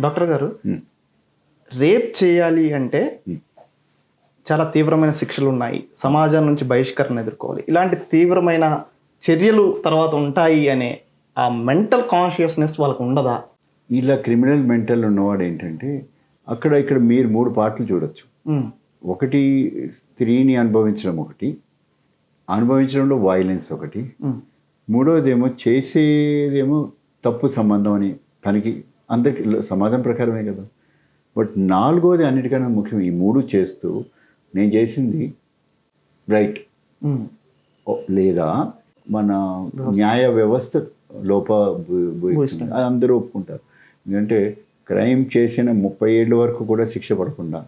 Doctor గారు. Rape చేయాలి అంటే. చాలా తీవ్రమైన శిక్షలు ఉన్నాయి. సమాజం నుంచి బహిష్కరణ ఎదుర్కోవాలి. ఇలాంటి తీవ్రమైన చర్యలు తర్వాత ఉంటాయి అనే ఆ మెంటల్ కాన్షియస్నెస్ వాళ్ళకు ఉండదా? ఇలా క్రిమినల్ మెంటల్ ఉన్నవాడు ఏంటంటే అక్కడ ఇక్కడ మీరు మూడు పాటలు చూడొచ్చు. ఒకటి స్త్రీని అనుభవించడం ఒకటి అనుభవించడంలో వైలెన్స్ ఒకటి. మూడవదేమో చేసేదేమో తప్పు సంబంధం అని తనకి అందరికి సమాజం ప్రకారమే కదా. బట్ నాలుగోది అన్నిటికన్నా ముఖ్యం ఈ మూడు చేస్తూ నేను చేసింది రైట్. లేదా మన న్యాయ వ్యవస్థ లోప. అది అందరూ ఒప్పుకుంటారు. ఎందుకంటే క్రైమ్ చేసిన ముప్పై ఏళ్ళ వరకు కూడా శిక్ష పడకుండా.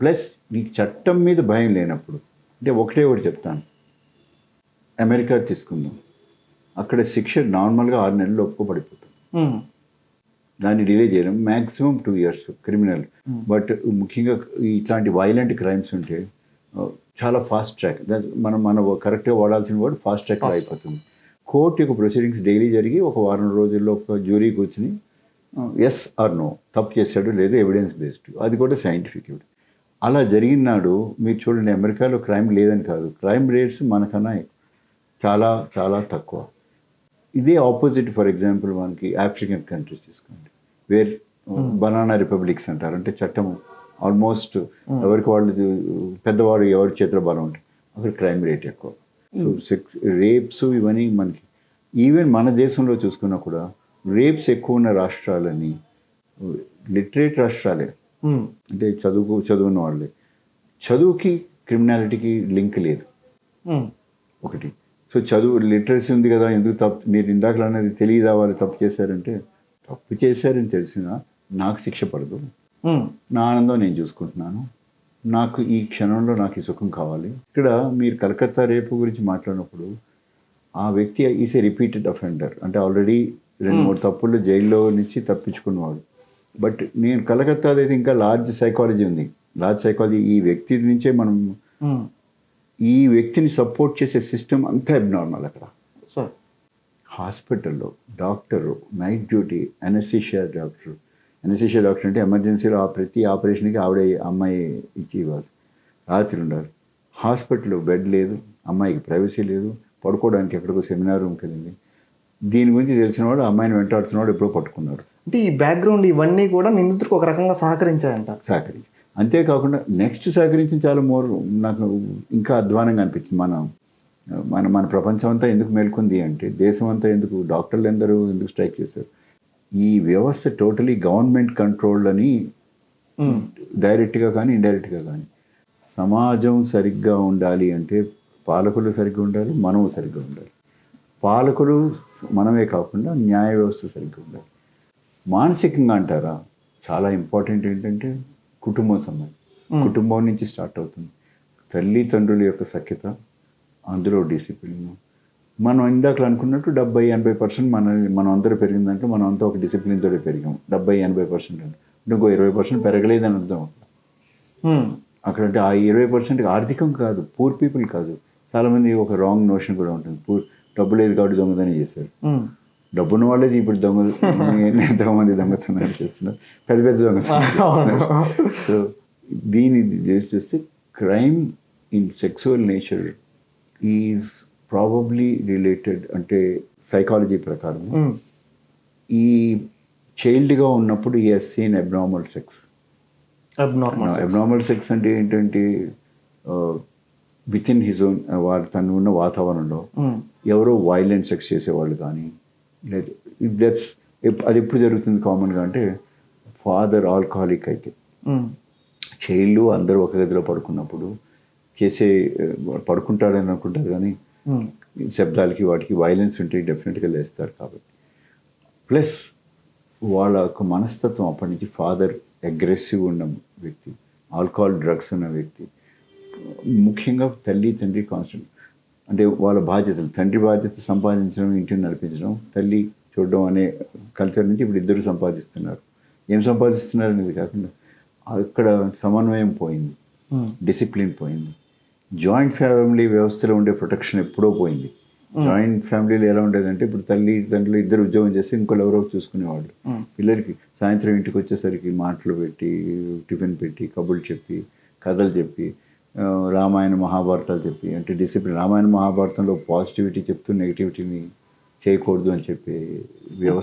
ప్లస్ నీకు చట్టం మీద భయం లేనప్పుడు. అంటే ఒకటే ఒకటి చెప్తాను. అమెరికా తీసుకుందాం. అక్కడ శిక్ష నార్మల్గా ఆరు నెలలు ఒప్పుకోబడిపోతుంది. దాన్ని డిలే చేయడం maximum two years criminal. But ముఖ్యంగా ఇట్లాంటి వైలెంట్ క్రైమ్స్ ఉంటే చాలా ఫాస్ట్ ట్రాక్ మనం మనం కరెక్ట్గా వాడాల్సిన వర్డ్ ఫాస్ట్ ట్రాక్ అయిపోతుంది. కోర్టు యొక్క ప్రొసీడింగ్స్ డైలీ జరిగి ఒక వారం రోజుల్లో ఒక జ్యూరీ కూర్చుని ఎస్ ఆర్ నో తప్పు చేశాడు లేదు ఎవిడెన్స్ బేస్డ్ అది కూడా సైంటిఫిక్ అలా జరిగిన నాడు మీరు చూడండి అమెరికాలో క్రైమ్ లేదని కాదు. క్రైమ్ రేట్స్ మనకన్నా చాలా చాలా తక్కువ. ఇదే ఆపోజిట్ ఫర్ ఎగ్జాంపుల్ మనకి ఆఫ్రికన్ కంట్రీస్ తీసుకోండి వేర్ బనానా రిపబ్లిక్స్ అంటారు. అంటే చట్టం ఆల్మోస్ట్ ఎవరికి వాళ్ళు పెద్దవాడు ఎవరి చేతిలో బలం ఉంటుంది అక్కడ క్రైమ్ రేట్ ఎక్కువ. సో సెక్స్ రేప్స్ ఇవన్నీ మనకి ఈవెన్ మన దేశంలో చూసుకున్నా కూడా రేప్స్ ఎక్కువ ఉన్న రాష్ట్రాలని లిటరేట్ రాష్ట్రాలే. ఉమ్, అంటే చదువుకు చదువున్న వాళ్ళే. చదువుకి క్రిమినాలిటీకి లింక్ లేదు. ఒకటి. సో చదువు లిటరసీ ఉంది కదా ఎందుకు తప్పు మీరు ఇందాకలు అనేది తెలియదా వాళ్ళు తప్పు చేశారంటే తప్పు చేశారని తెలిసినా నాకు శిక్ష పడదు. నా ఆనందం నేను చూసుకుంటున్నాను. నాకు ఈ క్షణంలో నాకు ఈ సుఖం కావాలి. ఇక్కడ మీరు కలకత్తా రేపు గురించి మాట్లాడినప్పుడు ఆ వ్యక్తి ఈస్ ఏ రిపీటెడ్ అఫెండర్ అంటే ఆల్రెడీ రెండు మూడు తప్పులు జైల్లో నుంచి తప్పించుకున్నవాడు. బట్ నేను కలకత్తా అయితే ఇంకా లార్జ్ సైకాలజీ ఉంది. లార్జ్ సైకాలజీ ఈ వ్యక్తి నుంచే మనం ఈ వ్యక్తిని సపోర్ట్ చేసే సిస్టమ్ అంతా అబ్నార్మల్ అక్కడ. హాస్పిటల్లో doctor night duty anaesthesia doctor. Anaesthesia doctor అంటే ఎమర్జెన్సీలో ఆ ప్రతి ఆపరేషన్కి ఆవిడ అమ్మాయి ఇచ్చి ఇవ్వాలి రాత్రి ఉండాలి. హాస్పిటల్లో బెడ్ లేదు అమ్మాయికి ప్రైవసీ లేదు పడుకోవడానికి ఎక్కడికో సెమినార్ రూమ్కి వెళ్ళింది దీని గురించి తెలిసిన వాడు అమ్మాయిని వెంటాడుతున్నవాడు ఎప్పుడో పట్టుకున్నాడు. అంటే ఈ బ్యాక్గ్రౌండ్ ఇవన్నీ కూడా నిందితుడికి ఒక రకంగా సహకరించాయంట. సహకరించి. అంతేకాకుండా నెక్స్ట్ సహకరించి చాలా మోర్ నాకు ఇంకా అధ్వానంగా అనిపించింది. మన మన మన ప్రపంచం అంతా ఎందుకు మేల్కొంది అంటే దేశం అంతా ఎందుకు డాక్టర్లు ఎందరూ ఎందుకు స్ట్రైక్ చేశారు? ఈ వ్యవస్థ టోటలీ గవర్నమెంట్ కంట్రోల్డ్ అని డైరెక్ట్గా కానీ ఇండైరెక్ట్గా కానీ సమాజం సరిగ్గా ఉండాలి అంటే పాలకులు సరిగ్గా ఉండాలి మనము సరిగ్గా ఉండాలి. పాలకులు మనమే కాకుండా న్యాయ వ్యవస్థ సరిగ్గా ఉండాలి. మానసికంగా అంటారా? చాలా ఇంపార్టెంట్ ఏంటంటే కుటుంబ సంబంధం. కుటుంబం నుంచి స్టార్ట్ అవుతుంది. తల్లిదండ్రుల యొక్క సఖ్యత అందులో డిసిప్లిన్ మనం ఇందాక అనుకున్నట్టు డెబ్బై ఎనభై పర్సెంట్ మన మనం అందరూ పెరిగిందంటే మనం అంతా ఒక డిసిప్లిన్ తోటి పెరిగాం. డెబ్బై ఎనభై పర్సెంట్ అంటే. ఇంకో ఇరవై పర్సెంట్ పెరగలేదని అర్థం. ఉమ్, అక్కడ అంటే ఆ ఇరవై పర్సెంట్ ఆర్థికం కాదు పూర్ పీపుల్ కాదు. చాలామంది ఒక రాంగ్ నోషన్ కూడా ఉంటుంది. పూర్ డబ్బు లేదు కాబట్టి దొంగతనం చేశారు. ఉమ్, డబ్బున్న వాళ్ళే ఇప్పుడు దొంగ ఎంతమంది దొంగతనాలు చేస్తున్నారు? పెద్ద పెద్ద దొంగతనాలు సో దీని చేసి చూస్తే crime in sexual nature is probably related అంటే సైకాలజీ ప్రకారం ఉమ్, ఈ చైల్డ్గా ఉన్నప్పుడు ఈ scene abnormal sex. Abnormal sex అంటే ఏంటంటే విత్ ఇన్ హిజ్ ఓన్ వాడు తను ఉన్న వాతావరణంలో ఉమ్, ఎవరో వైలెంట్ సెక్స్ చేసేవాళ్ళు కానీ లేదు దట్స్ అది ఎప్పుడు జరుగుతుంది కామన్గా అంటే ఫాదర్ ఆల్కహాలిక్ అయితే. చైల్డ్ అందరూ ఒక గదిలో పడుకున్నప్పుడు చేసే ఆ, పడుకుంటాడని అనుకుంటారు కానీ ఉమ్, శబ్దాలకి వాటికి వైలెన్స్ ఉంటే డెఫినెట్గా లేస్తారు కాబట్టి. ప్లస్ వాళ్ళ యొక్క మనస్తత్వం అప్పటి నుంచి ఫాదర్ అగ్రెసివ్ ఉన్న వ్యక్తి ఆల్కహాల్ డ్రగ్స్ ఉన్న వ్యక్తి ముఖ్యంగా తల్లి తండ్రి కాన్స్టెంట్ అంటే వాళ్ళ బాధ్యతలు తండ్రి బాధ్యత సంపాదించడం ఇంటిని నడిపించడం తల్లి చూడడం అనే కల్చర్ నుంచి ఇప్పుడు ఇద్దరు సంపాదిస్తున్నారు. ఏం సంపాదిస్తున్నారు అనేది కాకుండా అక్కడ సమన్వయం పోయింది. డిసిప్లిన్ పోయింది. జాయింట్ ఫ్యామిలీ వ్యవస్థలో ఉండే ప్రొటెక్షన్ ఎప్పుడో పోయింది. జాయింట్ ఫ్యామిలీలో ఎలా ఉండేదంటే ఇప్పుడు తల్లి తండ్రులు ఇద్దరు ఉద్యోగం చేస్తే ఇంకోళ్ళు ఎవరో చూసుకునేవాళ్ళు. పిల్లలకి సాయంత్రం ఇంటికి వచ్చేసరికి మాటలు పెట్టి టిఫిన్ పెట్టి కబుర్లు చెప్పి కథలు చెప్పి రామాయణ మహాభారతాలు చెప్పి అంటే డిసిప్లిన్ రామాయణ మహాభారతంలో పాజిటివిటీ చెప్తూ నెగిటివిటీని చేయకూడదు అని చెప్పి వ్యవస్థ